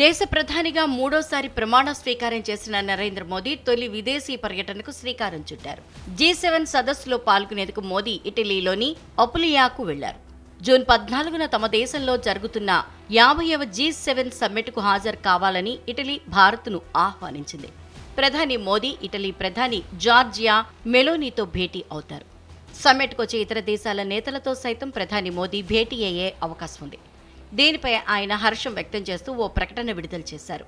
దేశ ప్రధానిగా మూడోసారి ప్రమాణ స్వీకారం చేసిన నరేంద్ర మోదీ తొలి విదేశీ పర్యటనకు శ్రీకారం చుట్టారు. జీ సెవెన్ సదస్సులో పాల్గొనేందుకు మోదీ ఇటలీలోని అపులియాకు వెళ్ళారు. జూన్ పద్నాలుగున తమ దేశంలో జరుగుతున్న యాభైవ జీ సెవెన్ సమ్మిట్కు హాజరు కావాలని ఇటలీ భారత్ను ఆహ్వానించింది. ప్రధాని మోదీ ఇటలీ ప్రధాని జార్జియా మెలోనీతో భేటీ అవుతారు. సమ్మిట్కు వచ్చే ఇతర దేశాల నేతలతో సైతం ప్రధాని మోదీ భేటీ అయ్యే అవకాశం ఉంది దీనిపై ఆయన హర్షం వ్యక్తం చేస్తూ ఓ ప్రకటన విడుదల చేశారు.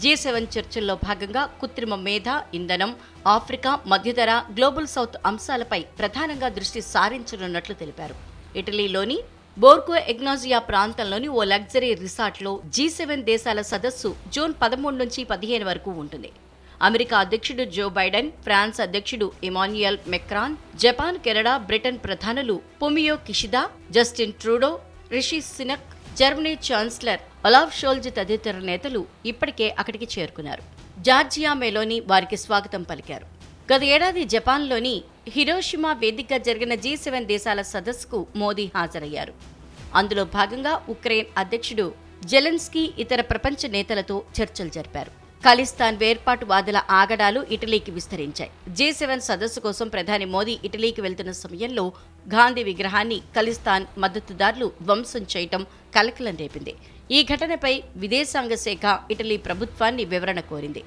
జీ సెవెన్ చర్చల్లో భాగంగా కృత్రిమ మేధ ఇంధనం ఆఫ్రికా మధ్యధర గ్లోబల్ సౌత్ అంశాలపై ప్రధానంగా దృష్టి సారించనున్నట్లు తెలిపారు. ఇటలీలోని బోర్కో ఎగ్నాజియా ప్రాంతంలోని ఓ లగ్జరీ రిసార్ట్లో జీ సెవెన్ దేశాల సదస్సు జూన్ పదమూడు నుంచి పదిహేను వరకు ఉంటుంది. అమెరికా అధ్యక్షుడు జో బైడెన్ ఫ్రాన్స్ అధ్యక్షుడు Emmanuel Macron Japan Canada Britain ప్రధానులు Fumio Kishida Justin Trudeau Rishi Sunak Germany chancellor Olaf Scholz తదితర నేతలు ఇప్పటికే అక్కడికి చేరుకున్నారు. జార్జియా మేలోని వారికి స్వాగతం పలికారు. గత ఏడాది జపాన్లోని హిరోషిమా వేదికగా జరిగిన జీ సెవెన్ దేశాల సదస్సుకు మోదీ హాజరయ్యారు. అందులో భాగంగా ఉక్రెయిన్ అధ్యక్షుడు జెలెన్స్కీ ఇతర ప్రపంచ నేతలతో చర్చలు జరిపారు. ఖలిస్తాన్ వేర్పాటువాదుల ఆగడాలు ఇటలీకి విస్తరించాయి. జీ సెవెన్ సదస్సు కోసం ప్రధాని మోదీ ఇటలీకి వెళ్తున్న సమయంలో గాంధీ విగ్రహాన్ని ఖలిస్తాన్ మద్దతుదారులు ధ్వంసం చేయటం కలకలం రేపింది. ఈ ఘటనపై విదేశాంగ శాఖ ఇటలీ ప్రభుత్వాన్ని వివరణ కోరింది.